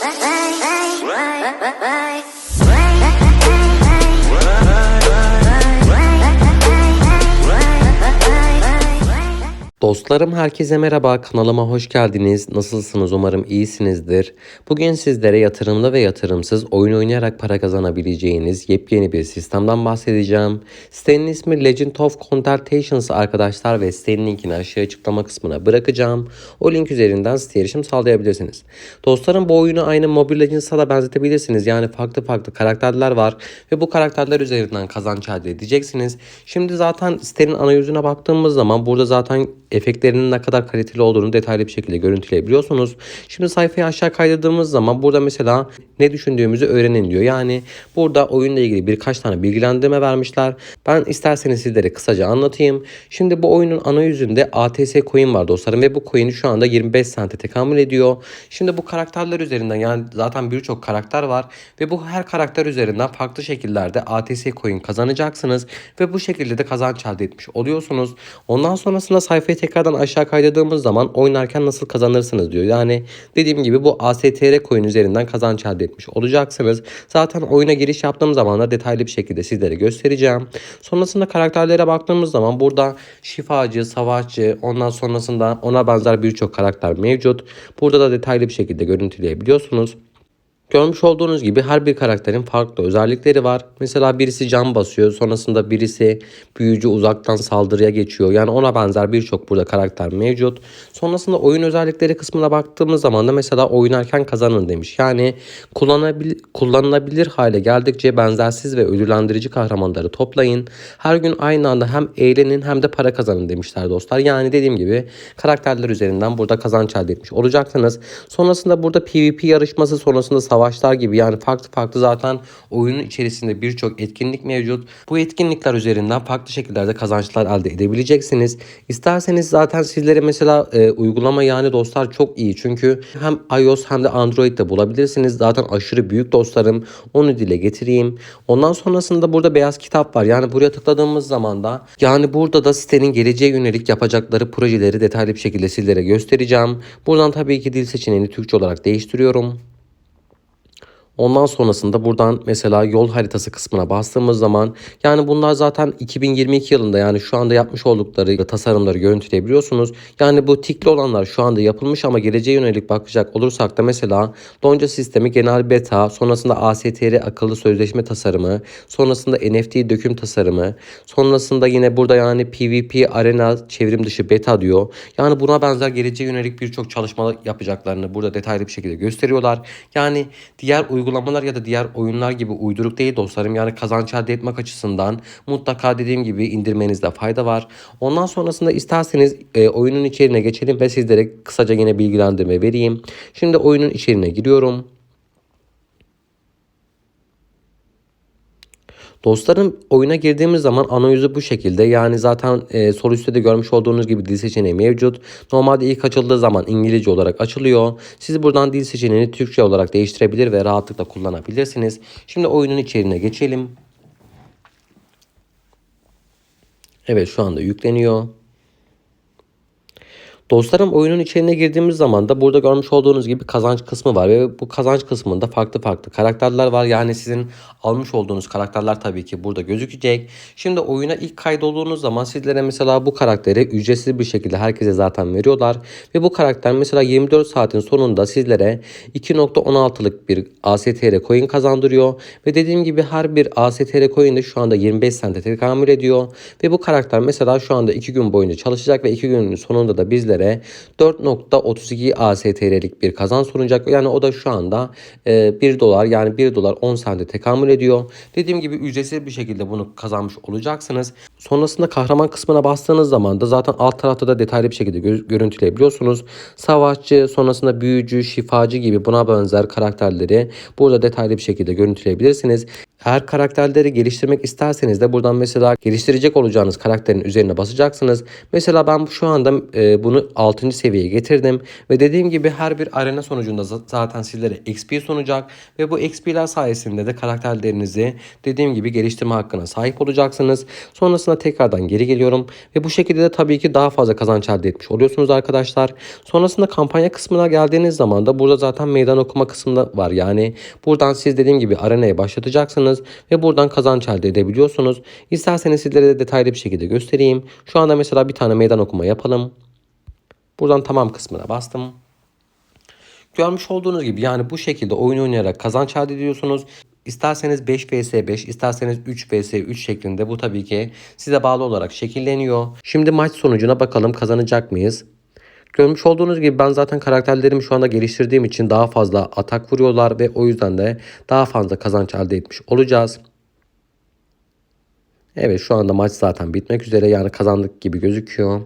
that's Dostlarım herkese merhaba kanalıma hoş geldiniz. Nasılsınız umarım iyisinizdir. Bugün sizlere yatırımlı ve yatırımsız oyun oynayarak para kazanabileceğiniz yepyeni bir sistemden bahsedeceğim. Sitenin ismi Legend of Consultations arkadaşlar ve sitenin linkini aşağı açıklama kısmına bırakacağım. O link üzerinden siteye erişim sağlayabilirsiniz. Dostlarım bu oyunu aynı Mobile Legends'a da benzetebilirsiniz. Yani farklı farklı karakterler var ve bu karakterler üzerinden kazanç elde edeceksiniz. Şimdi zaten sitenin ana yüzüne baktığımız zaman burada zaten efektlerinin ne kadar kaliteli olduğunu detaylı bir şekilde görüntüleyebiliyorsunuz. Şimdi sayfayı aşağı kaydırdığımız zaman burada mesela ne düşündüğümüzü öğrenin diyor. Yani burada oyunla ilgili birkaç tane bilgilendirme vermişler. Ben isterseniz sizlere kısaca anlatayım. Şimdi bu oyunun ana yüzünde ATS coin var dostlarım ve bu coin şu anda 25 sente tekamül ediyor. Şimdi bu karakterler üzerinden yani zaten birçok karakter var ve bu her karakter üzerinden farklı şekillerde ATS coin kazanacaksınız ve bu şekilde de kazanç elde etmiş oluyorsunuz. Ondan sonrasında sayfayı tekrardan aşağı kaydırdığımız zaman oynarken nasıl kazanırsınız diyor. Yani dediğim gibi bu ASTR coin üzerinden kazanç elde etmiş olacaksınız. Zaten oyuna giriş yaptığım zaman da detaylı bir şekilde sizlere göstereceğim. Sonrasında karakterlere baktığımız zaman burada şifacı, savaşçı, ondan sonrasında ona benzer birçok karakter mevcut. Burada da detaylı bir şekilde görüntüleyebiliyorsunuz. Görmüş olduğunuz gibi her bir karakterin farklı özellikleri var. Mesela birisi can basıyor. Sonrasında birisi büyücü uzaktan saldırıya geçiyor. Yani ona benzer birçok burada karakter mevcut. Sonrasında oyun özellikleri kısmına baktığımız zaman da mesela oynarken kazanın demiş. Yani kullanabil kullanılabilir hale geldikçe benzersiz ve ödüllendirici kahramanları toplayın. Her gün aynı anda hem eğlenin hem de para kazanın demişler dostlar. Yani dediğim gibi karakterler üzerinden burada kazanç elde etmiş olacaksınız. Sonrasında burada PvP yarışması sonrasında savaşlar gibi yani farklı farklı zaten oyunun içerisinde birçok etkinlik mevcut. Bu etkinlikler üzerinden farklı şekillerde kazançlar elde edebileceksiniz. İsterseniz zaten sizlere mesela e, uygulama yani dostlar çok iyi. Çünkü hem iOS hem de Android'de bulabilirsiniz. Zaten aşırı büyük dostlarım. Onu dile getireyim. Ondan sonrasında burada beyaz kitap var. Yani buraya tıkladığımız zaman da yani burada da sitenin geleceğe yönelik yapacakları projeleri detaylı bir şekilde sizlere göstereceğim. Buradan tabii ki dil seçeneğini Türkçe olarak değiştiriyorum. Ondan sonrasında buradan mesela yol haritası kısmına bastığımız zaman yani bunlar zaten 2022 yılında yani şu anda yapmış oldukları tasarımları görüntüleyebiliyorsunuz. Yani bu tikli olanlar şu anda yapılmış ama geleceğe yönelik bakacak olursak da mesela Lonca sistemi genel beta, sonrasında ASTR akıllı sözleşme tasarımı, sonrasında NFT döküm tasarımı, sonrasında yine burada yani PvP arena çevrim dışı beta diyor. Yani buna benzer geleceğe yönelik birçok çalışma yapacaklarını burada detaylı bir şekilde gösteriyorlar. Yani diğer uygulamalar ya da diğer oyunlar gibi uyduruk değil dostlarım. Yani kazanç elde etmek açısından mutlaka dediğim gibi indirmenizde fayda var. Ondan sonrasında isterseniz e, oyunun içeriğine geçelim ve sizlere kısaca yine bilgilendirme vereyim. Şimdi oyunun içeriğine giriyorum. Dostlarım oyuna girdiğimiz zaman ana yüzü bu şekilde. Yani zaten e, sol üstte de görmüş olduğunuz gibi dil seçeneği mevcut. Normalde ilk açıldığı zaman İngilizce olarak açılıyor. Siz buradan dil seçeneğini Türkçe olarak değiştirebilir ve rahatlıkla kullanabilirsiniz. Şimdi oyunun içeriğine geçelim. Evet şu anda yükleniyor. Dostlarım oyunun içeriğine girdiğimiz zaman da burada görmüş olduğunuz gibi kazanç kısmı var ve bu kazanç kısmında farklı farklı karakterler var. Yani sizin almış olduğunuz karakterler tabii ki burada gözükecek. Şimdi oyuna ilk kaydolduğunuz zaman sizlere mesela bu karakteri ücretsiz bir şekilde herkese zaten veriyorlar. Ve bu karakter mesela 24 saatin sonunda sizlere 2.16'lık bir ASTR coin kazandırıyor. Ve dediğim gibi her bir ASTR coin de şu anda 25 sente tekamül ediyor. Ve bu karakter mesela şu anda 2 gün boyunca çalışacak ve 2 günün sonunda da bizlere 4.32 ASTR'lik bir kazan sunacak. Yani o da şu anda 1 dolar yani 1 dolar 10 sente tekamül ediyor. Dediğim gibi ücretsiz bir şekilde bunu kazanmış olacaksınız. Sonrasında kahraman kısmına bastığınız zaman da zaten alt tarafta da detaylı bir şekilde gö- görüntüleyebiliyorsunuz. Savaşçı, sonrasında büyücü, şifacı gibi buna benzer karakterleri burada detaylı bir şekilde görüntüleyebilirsiniz. Eğer karakterleri geliştirmek isterseniz de buradan mesela geliştirecek olacağınız karakterin üzerine basacaksınız. Mesela ben şu anda e, bunu 6. seviyeye getirdim ve dediğim gibi her bir arena sonucunda za- zaten sizlere XP sunacak ve bu XP'ler sayesinde de karakterlerinizi dediğim gibi geliştirme hakkına sahip olacaksınız. Sonrasında tekrardan geri geliyorum ve bu şekilde de tabii ki daha fazla kazanç elde etmiş oluyorsunuz arkadaşlar. Sonrasında kampanya kısmına geldiğiniz zaman da burada zaten meydan okuma kısmında var. Yani buradan siz dediğim gibi arenaya başlatacaksınız ve buradan kazanç elde edebiliyorsunuz. İsterseniz sizlere de detaylı bir şekilde göstereyim. Şu anda mesela bir tane meydan okuma yapalım. Buradan tamam kısmına bastım. Görmüş olduğunuz gibi yani bu şekilde oyun oynayarak kazanç elde ediyorsunuz. İsterseniz 5 vs 5, isterseniz 3 vs 3 şeklinde bu tabii ki size bağlı olarak şekilleniyor. Şimdi maç sonucuna bakalım kazanacak mıyız? Görmüş olduğunuz gibi ben zaten karakterlerimi şu anda geliştirdiğim için daha fazla atak vuruyorlar ve o yüzden de daha fazla kazanç elde etmiş olacağız. Evet şu anda maç zaten bitmek üzere yani kazandık gibi gözüküyor.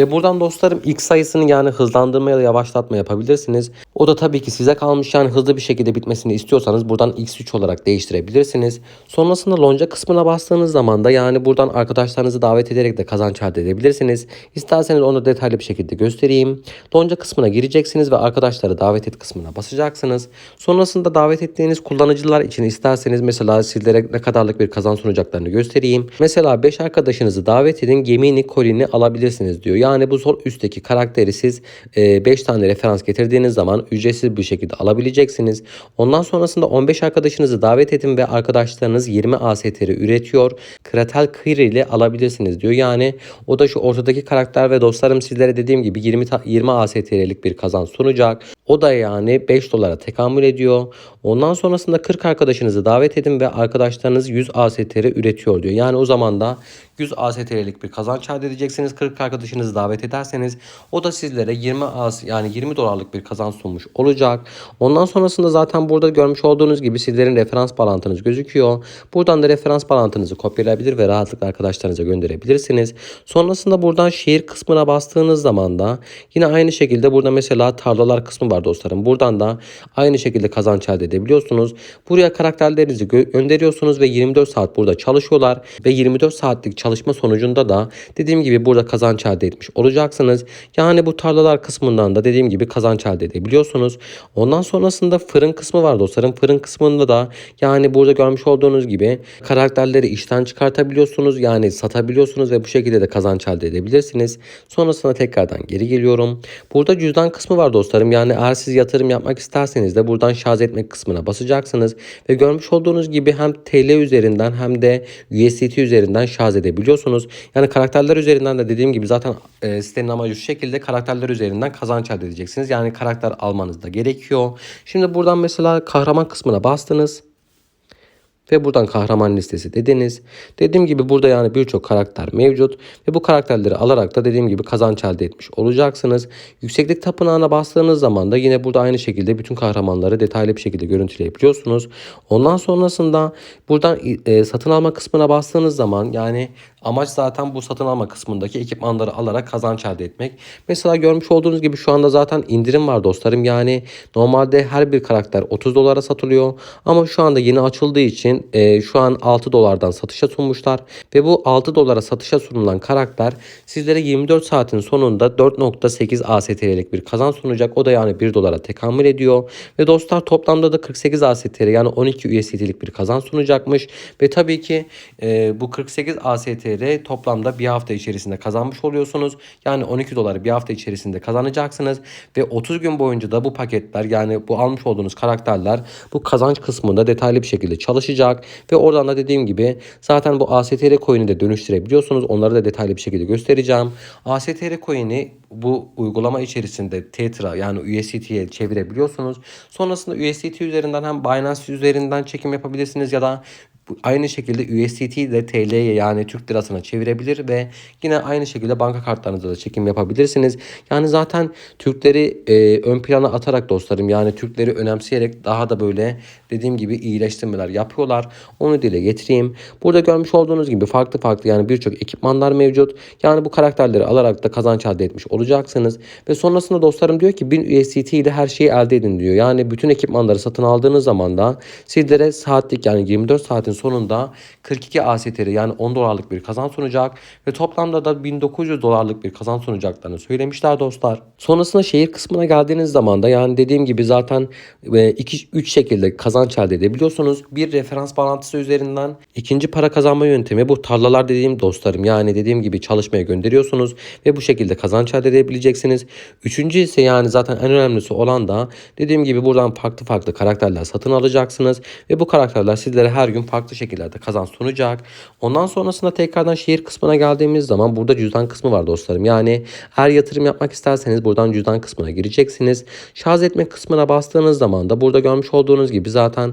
Ve buradan dostlarım ilk sayısını yani hızlandırma ya da yavaşlatma yapabilirsiniz. O da tabii ki size kalmış yani hızlı bir şekilde bitmesini istiyorsanız buradan x3 olarak değiştirebilirsiniz. Sonrasında lonca kısmına bastığınız zaman da yani buradan arkadaşlarınızı davet ederek de kazanç elde edebilirsiniz. İsterseniz onu detaylı bir şekilde göstereyim. Lonca kısmına gireceksiniz ve arkadaşları davet et kısmına basacaksınız. Sonrasında davet ettiğiniz kullanıcılar için isterseniz mesela sizlere ne kadarlık bir kazanç sunacaklarını göstereyim. Mesela 5 arkadaşınızı davet edin gemini kolini alabilirsiniz diyor. Yani bu sol üstteki karakteri siz 5 tane referans getirdiğiniz zaman ücretsiz bir şekilde alabileceksiniz. Ondan sonrasında 15 arkadaşınızı davet edin ve arkadaşlarınız 20 ASTR üretiyor. Kratel Kıyır ile alabilirsiniz diyor. Yani o da şu ortadaki karakter ve dostlarım sizlere dediğim gibi 20 ta- 20 ASTR'lik bir kazanç sunacak. O da yani 5 dolara tekamül ediyor. Ondan sonrasında 40 arkadaşınızı davet edin ve arkadaşlarınız 100 ASTR üretiyor diyor. Yani o zaman da 100 ASTR'lik bir kazanç elde edeceksiniz. 40 arkadaşınızı davet ederseniz o da sizlere 20 AS yani 20 dolarlık bir kazanç sunmuş olacak. Ondan sonrasında zaten burada görmüş olduğunuz gibi sizlerin referans bağlantınız gözüküyor. Buradan da referans bağlantınızı kopyalayabilir ve rahatlıkla arkadaşlarınıza gönderebilirsiniz. Sonrasında buradan şehir kısmına bastığınız zaman da yine aynı şekilde burada mesela tarlalar kısmı var dostlarım. Buradan da aynı şekilde kazanç elde edebiliyorsunuz. Buraya karakterlerinizi gö- gönderiyorsunuz ve 24 saat burada çalışıyorlar ve 24 saatlik çalışma sonucunda da dediğim gibi burada kazanç elde etmiş olacaksınız. Yani bu tarlalar kısmından da dediğim gibi kazanç elde edebiliyorsunuz. Ondan sonrasında fırın kısmı var dostlarım. Fırın kısmında da yani burada görmüş olduğunuz gibi karakterleri işten çıkartabiliyorsunuz. Yani satabiliyorsunuz ve bu şekilde de kazanç elde edebilirsiniz. Sonrasında tekrardan geri geliyorum. Burada cüzdan kısmı var dostlarım. Yani eğer siz yatırım yapmak isterseniz de buradan şarj etmek kısmına basacaksınız. Ve görmüş olduğunuz gibi hem TL üzerinden hem de USDT üzerinden şarj edebiliyorsunuz. Yani karakterler üzerinden de dediğim gibi zaten e, sitenin amacı şu şekilde karakterler üzerinden kazanç elde edeceksiniz. Yani karakter almanız da gerekiyor. Şimdi buradan mesela kahraman kısmına bastınız ve buradan kahraman listesi dediniz. Dediğim gibi burada yani birçok karakter mevcut ve bu karakterleri alarak da dediğim gibi kazanç elde etmiş olacaksınız. Yükseklik tapınağına bastığınız zaman da yine burada aynı şekilde bütün kahramanları detaylı bir şekilde görüntüleyebiliyorsunuz. Ondan sonrasında buradan e, satın alma kısmına bastığınız zaman yani amaç zaten bu satın alma kısmındaki ekipmanları alarak kazanç elde etmek. Mesela görmüş olduğunuz gibi şu anda zaten indirim var dostlarım. Yani normalde her bir karakter 30 dolara satılıyor ama şu anda yeni açıldığı için e, şu an 6 dolardan satışa sunmuşlar. Ve bu 6 dolara satışa sunulan karakter sizlere 24 saatin sonunda 4.8 ASTR'lik bir kazanç sunacak. O da yani 1 dolara tekamül ediyor. Ve dostlar toplamda da 48 ASTR yani 12 USDT'lik bir kazanç sunacakmış. Ve tabii ki e, bu 48 ASTR toplamda bir hafta içerisinde kazanmış oluyorsunuz. Yani 12 doları bir hafta içerisinde kazanacaksınız. Ve 30 gün boyunca da bu paketler yani bu almış olduğunuz karakterler bu kazanç kısmında detaylı bir şekilde çalışacak ve oradan da dediğim gibi zaten bu ASTR coin'i de dönüştürebiliyorsunuz. Onları da detaylı bir şekilde göstereceğim. ASTR coin'i bu uygulama içerisinde Tetra yani USDT'ye çevirebiliyorsunuz. Sonrasında USDT üzerinden hem Binance üzerinden çekim yapabilirsiniz ya da aynı şekilde USDT de TL'ye yani Türk lirasına çevirebilir ve yine aynı şekilde banka kartlarınızda da çekim yapabilirsiniz. Yani zaten Türkleri e, ön plana atarak dostlarım yani Türkleri önemseyerek daha da böyle dediğim gibi iyileştirmeler yapıyorlar. Onu dile getireyim. Burada görmüş olduğunuz gibi farklı farklı yani birçok ekipmanlar mevcut. Yani bu karakterleri alarak da kazanç elde etmiş olacaksınız. Ve sonrasında dostlarım diyor ki 1000 USDT ile her şeyi elde edin diyor. Yani bütün ekipmanları satın aldığınız zaman da sizlere saatlik yani 24 saatin sonunda 42 ASTR yani 10 dolarlık bir kazanç sunacak ve toplamda da 1900 dolarlık bir kazanç sunacaklarını söylemişler dostlar. Sonrasında şehir kısmına geldiğiniz zaman da yani dediğim gibi zaten 2-3 şekilde kazanç elde edebiliyorsunuz. Bir referans bağlantısı üzerinden ikinci para kazanma yöntemi bu tarlalar dediğim dostlarım. Yani dediğim gibi çalışmaya gönderiyorsunuz ve bu şekilde kazanç elde edebileceksiniz. Üçüncü ise yani zaten en önemlisi olan da dediğim gibi buradan farklı farklı karakterler satın alacaksınız ve bu karakterler sizlere her gün farklı şekillerde kazanç sunacak. Ondan sonrasında tekrardan şehir kısmına geldiğimiz zaman burada cüzdan kısmı var dostlarım. Yani eğer yatırım yapmak isterseniz buradan cüzdan kısmına gireceksiniz. Şarj etme kısmına bastığınız zaman da burada görmüş olduğunuz gibi zaten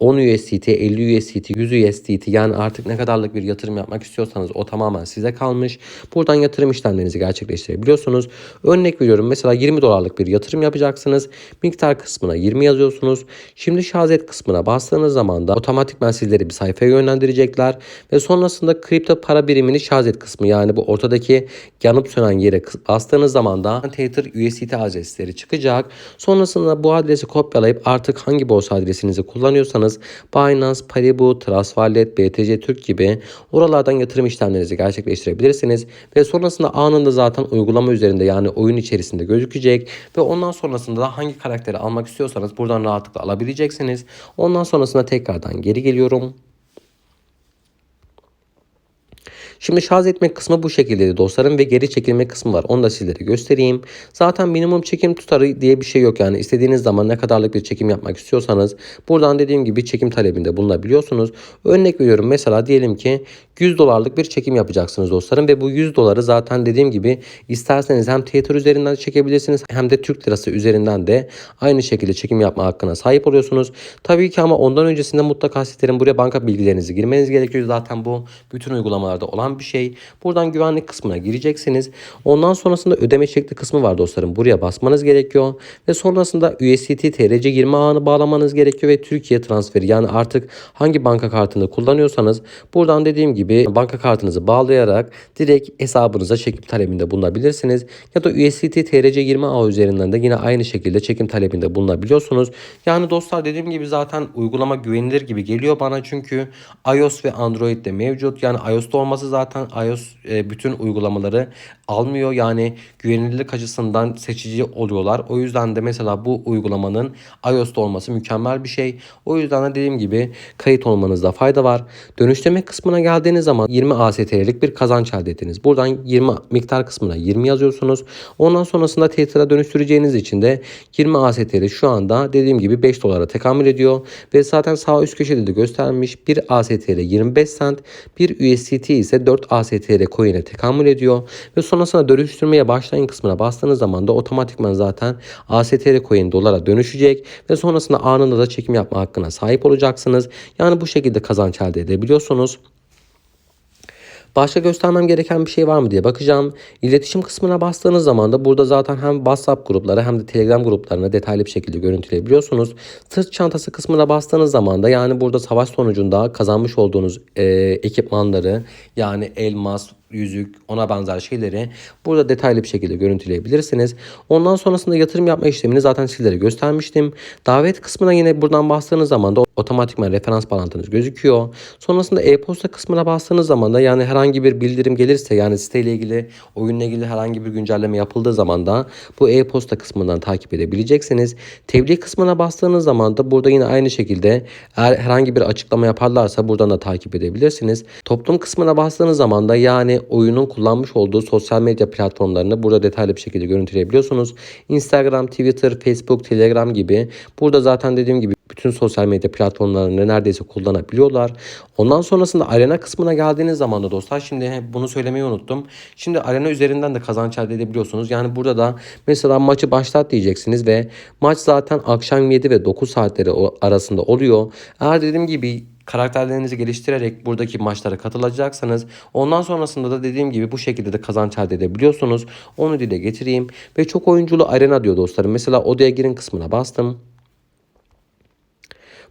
10 USDT, 50 USDT, 100 USDT yani artık ne kadarlık bir yatırım yapmak istiyorsanız o tamamen size kalmış. Buradan yatırım işlemlerinizi gerçekleştirebiliyorsunuz. Örnek veriyorum mesela 20 dolarlık bir yatırım yapacaksınız. Miktar kısmına 20 yazıyorsunuz. Şimdi şarj kısmına bastığınız zaman da otomatikman sizleri bir sayfaya yönlendirecekler ve sonrasında kripto para birimini şarj et kısmı yani bu ortadaki yanıp sönen yere bastığınız zaman da Tether USDT adresleri çıkacak. Sonrasında bu adresi kopyalayıp artık hangi borsa adresinizi kullanıyorsanız Binance, Paribu, Wallet, BTC Türk gibi oralardan yatırım işlemlerinizi gerçekleştirebilirsiniz ve sonrasında anında zaten uygulama üzerinde yani oyun içerisinde gözükecek ve ondan sonrasında da hangi karakteri almak istiyorsanız buradan rahatlıkla alabileceksiniz. Ondan sonrasında tekrardan geri geliyorum. Şimdi şarj etme kısmı bu şekilde dostlarım ve geri çekilme kısmı var. Onu da sizlere göstereyim. Zaten minimum çekim tutarı diye bir şey yok yani. istediğiniz zaman ne kadarlık bir çekim yapmak istiyorsanız buradan dediğim gibi çekim talebinde bulunabiliyorsunuz. Örnek veriyorum mesela diyelim ki 100 dolarlık bir çekim yapacaksınız dostlarım ve bu 100 doları zaten dediğim gibi isterseniz hem Tether üzerinden çekebilirsiniz hem de Türk lirası üzerinden de aynı şekilde çekim yapma hakkına sahip oluyorsunuz. Tabii ki ama ondan öncesinde mutlaka sizlerin buraya banka bilgilerinizi girmeniz gerekiyor. Zaten bu bütün uygulamalarda olan bir şey. Buradan güvenlik kısmına gireceksiniz. Ondan sonrasında ödeme şekli kısmı var dostlarım. Buraya basmanız gerekiyor ve sonrasında USDT TRC 20 ağını bağlamanız gerekiyor ve Türkiye transferi yani artık hangi banka kartını kullanıyorsanız buradan dediğim gibi banka kartınızı bağlayarak direkt hesabınıza çekim talebinde bulunabilirsiniz. Ya da USDT TRC20 ağ üzerinden de yine aynı şekilde çekim talebinde bulunabiliyorsunuz. Yani dostlar dediğim gibi zaten uygulama güvenilir gibi geliyor bana çünkü iOS ve Android'de mevcut. Yani iOS'ta olması zaten iOS e, bütün uygulamaları almıyor. Yani güvenilirlik açısından seçici oluyorlar. O yüzden de mesela bu uygulamanın iOS'ta olması mükemmel bir şey. O yüzden de dediğim gibi kayıt olmanızda fayda var. Dönüştürme kısmına geldiğiniz zaman 20 AST'lik bir kazanç elde ettiniz. Buradan 20 miktar kısmına 20 yazıyorsunuz. Ondan sonrasında Tether'a dönüştüreceğiniz için de 20 AST'li şu anda dediğim gibi 5 dolara tekamül ediyor. Ve zaten sağ üst köşede de göstermiş bir ASTL 25 cent, bir USDT ise 4 ASTL coin'e tekamül ediyor. Ve sonrasında dönüştürmeye başlayın kısmına bastığınız zaman da otomatikman zaten ASTL coin dolara dönüşecek ve sonrasında anında da çekim yapma hakkına sahip olacaksınız. Yani bu şekilde kazanç elde edebiliyorsunuz. Başka göstermem gereken bir şey var mı diye bakacağım. İletişim kısmına bastığınız zaman da burada zaten hem WhatsApp grupları hem de Telegram gruplarını detaylı bir şekilde görüntüleyebiliyorsunuz. Sırt çantası kısmına bastığınız zaman da yani burada savaş sonucunda kazanmış olduğunuz e, ekipmanları yani elmas, yüzük, ona benzer şeyleri burada detaylı bir şekilde görüntüleyebilirsiniz. Ondan sonrasında yatırım yapma işlemini zaten sizlere göstermiştim. Davet kısmına yine buradan bastığınız zaman da otomatikman referans bağlantınız gözüküyor. Sonrasında e-posta kısmına bastığınız zaman da yani herhangi bir bildirim gelirse yani siteyle ilgili, oyunla ilgili herhangi bir güncelleme yapıldığı zaman da bu e-posta kısmından takip edebileceksiniz. Tebliğ kısmına bastığınız zaman da burada yine aynı şekilde eğer herhangi bir açıklama yaparlarsa buradan da takip edebilirsiniz. Toplum kısmına bastığınız zaman da yani oyunun kullanmış olduğu sosyal medya platformlarını burada detaylı bir şekilde görüntüleyebiliyorsunuz. Instagram, Twitter, Facebook, Telegram gibi burada zaten dediğim gibi bütün sosyal medya platformlarını neredeyse kullanabiliyorlar. Ondan sonrasında arena kısmına geldiğiniz zaman da dostlar şimdi bunu söylemeyi unuttum. Şimdi arena üzerinden de kazanç elde edebiliyorsunuz. Yani burada da mesela maçı başlat diyeceksiniz ve maç zaten akşam 7 ve 9 saatleri arasında oluyor. Eğer dediğim gibi karakterlerinizi geliştirerek buradaki maçlara katılacaksınız. Ondan sonrasında da dediğim gibi bu şekilde de kazanç elde edebiliyorsunuz. Onu dile getireyim. Ve çok oyunculu arena diyor dostlarım. Mesela odaya girin kısmına bastım.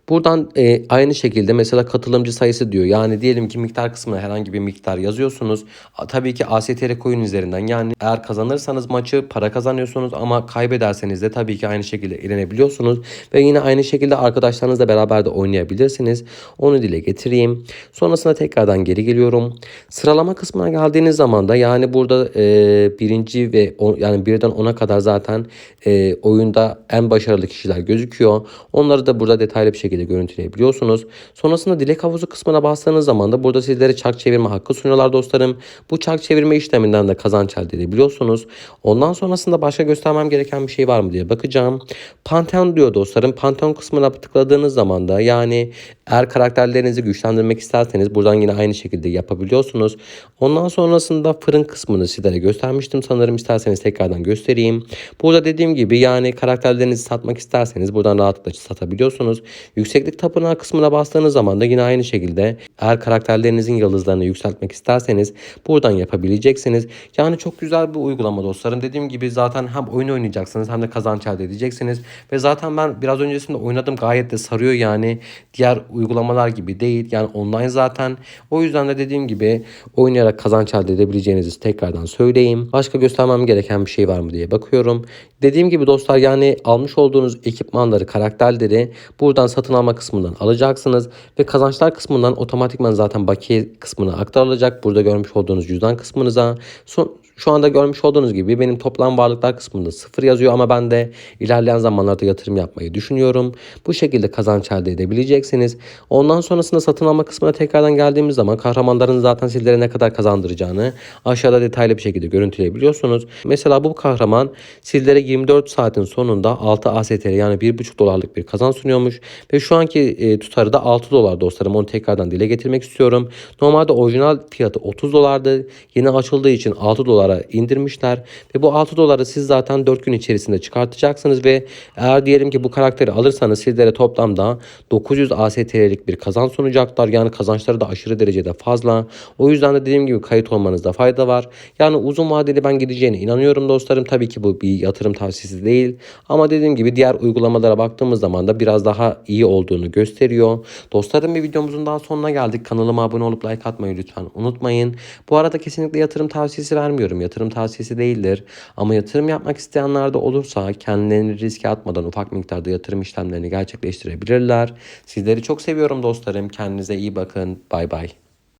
Buradan e, aynı şekilde mesela katılımcı sayısı diyor. Yani diyelim ki miktar kısmına herhangi bir miktar yazıyorsunuz. A, tabii ki ASTR coin üzerinden yani eğer kazanırsanız maçı para kazanıyorsunuz ama kaybederseniz de tabii ki aynı şekilde eğlenebiliyorsunuz. Ve yine aynı şekilde arkadaşlarınızla beraber de oynayabilirsiniz. Onu dile getireyim. Sonrasında tekrardan geri geliyorum. Sıralama kısmına geldiğiniz zaman da yani burada e, birinci ve on, yani birden ona kadar zaten e, oyunda en başarılı kişiler gözüküyor. Onları da burada detaylı bir şekilde görüntüleyebiliyorsunuz. Sonrasında dilek havuzu kısmına bastığınız zaman da burada sizlere çark çevirme hakkı sunuyorlar dostlarım. Bu çark çevirme işleminden de kazanç elde edebiliyorsunuz. Ondan sonrasında başka göstermem gereken bir şey var mı diye bakacağım. Pantheon diyor dostlarım. Pantheon kısmına tıkladığınız zaman da yani eğer karakterlerinizi güçlendirmek isterseniz buradan yine aynı şekilde yapabiliyorsunuz. Ondan sonrasında fırın kısmını sizlere göstermiştim sanırım. isterseniz tekrardan göstereyim. Burada dediğim gibi yani karakterlerinizi satmak isterseniz buradan rahatlıkla satabiliyorsunuz. Yükseklik tapınağı kısmına bastığınız zaman da yine aynı şekilde eğer karakterlerinizin yıldızlarını yükseltmek isterseniz buradan yapabileceksiniz. Yani çok güzel bir uygulama dostlarım. Dediğim gibi zaten hem oyun oynayacaksınız hem de kazanç elde edeceksiniz. Ve zaten ben biraz öncesinde oynadım gayet de sarıyor yani. Diğer uygulamalar gibi değil. Yani online zaten. O yüzden de dediğim gibi oynayarak kazanç elde edebileceğinizi tekrardan söyleyeyim. Başka göstermem gereken bir şey var mı diye bakıyorum. Dediğim gibi dostlar yani almış olduğunuz ekipmanları, karakterleri buradan satın alma kısmından alacaksınız. Ve kazançlar kısmından otomatikman zaten bakiye kısmına aktarılacak. Burada görmüş olduğunuz cüzdan kısmınıza. Son, şu anda görmüş olduğunuz gibi benim toplam varlıklar kısmında sıfır yazıyor ama ben de ilerleyen zamanlarda yatırım yapmayı düşünüyorum. Bu şekilde kazanç elde edebileceksiniz. Ondan sonrasında satın alma kısmına tekrardan geldiğimiz zaman kahramanların zaten sizlere ne kadar kazandıracağını aşağıda detaylı bir şekilde görüntüleyebiliyorsunuz. Mesela bu kahraman sizlere 24 saatin sonunda 6 ASTR yani 1,5 dolarlık bir kazanç sunuyormuş. Ve şu anki e, tutarı da 6 dolar dostlarım. Onu tekrardan dile getirmek istiyorum. Normalde orijinal fiyatı 30 dolardı. Yeni açıldığı için 6 dolara indirmişler. Ve bu 6 doları siz zaten 4 gün içerisinde çıkartacaksınız ve eğer diyelim ki bu karakteri alırsanız sizlere toplamda 900 ASTR'lik bir kazanç sunacaklar. Yani kazançları da aşırı derecede fazla. O yüzden de dediğim gibi kayıt olmanızda fayda var. Yani uzun vadeli ben gideceğine inanıyorum dostlarım. Tabii ki bu bir yatırım tavsiyesi değil. Ama dediğim gibi diğer uygulamalara baktığımız zaman da biraz daha iyi olduğunu gösteriyor. Dostlarım bir videomuzun daha sonuna geldik. Kanalıma abone olup like atmayı lütfen unutmayın. Bu arada kesinlikle yatırım tavsiyesi vermiyorum. Yatırım tavsiyesi değildir. Ama yatırım yapmak isteyenler de olursa kendilerini riske atmadan ufak miktarda yatırım işlemlerini gerçekleştirebilirler. Sizleri çok seviyorum dostlarım. Kendinize iyi bakın. Bay bay.